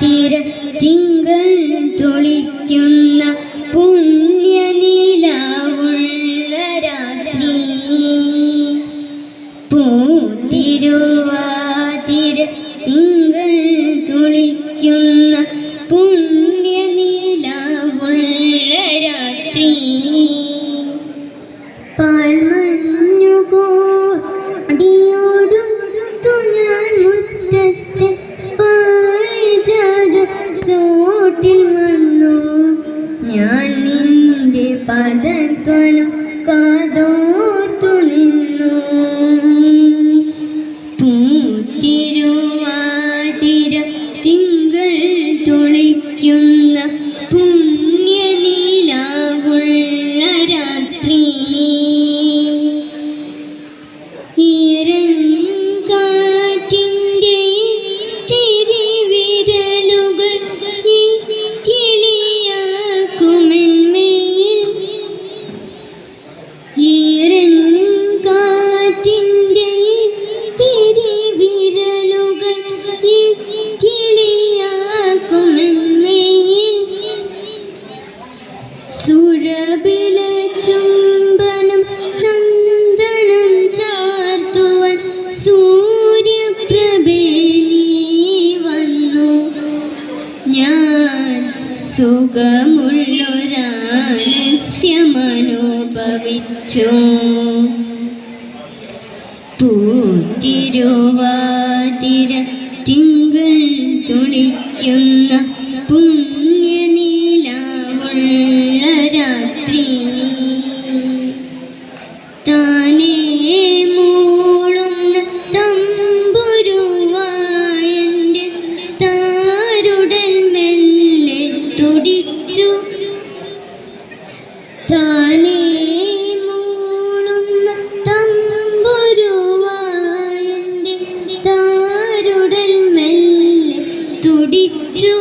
തിരുവാതിര തിങ്കൾ തുളിക്കുന്ന പുണ്യനിലാവുള്ള രാത്രി. പൂത്തിരുവാതിര തിങ്കൾ തുളിക്കുന്ന പുണ്യനിലാവുള്ള രാത്രി. ഞാൻ നിന്റെ പദസ്വനം കാതോർത്തു നിന്നു. പൂത്തിരുവാതിര തിങ്കൾ തുളിക്കുന്ന സുഖമുള്ളൊരാലസ്യമനുഭവിച്ചു പൂത്തിരുവാതിര തിങ്കൾ തുളിക്കുന്ന താനേ മൂളുന്ന തമ്പുരുവായന്റെ താരുടൽ മെല്ലെ തുടിച്ചു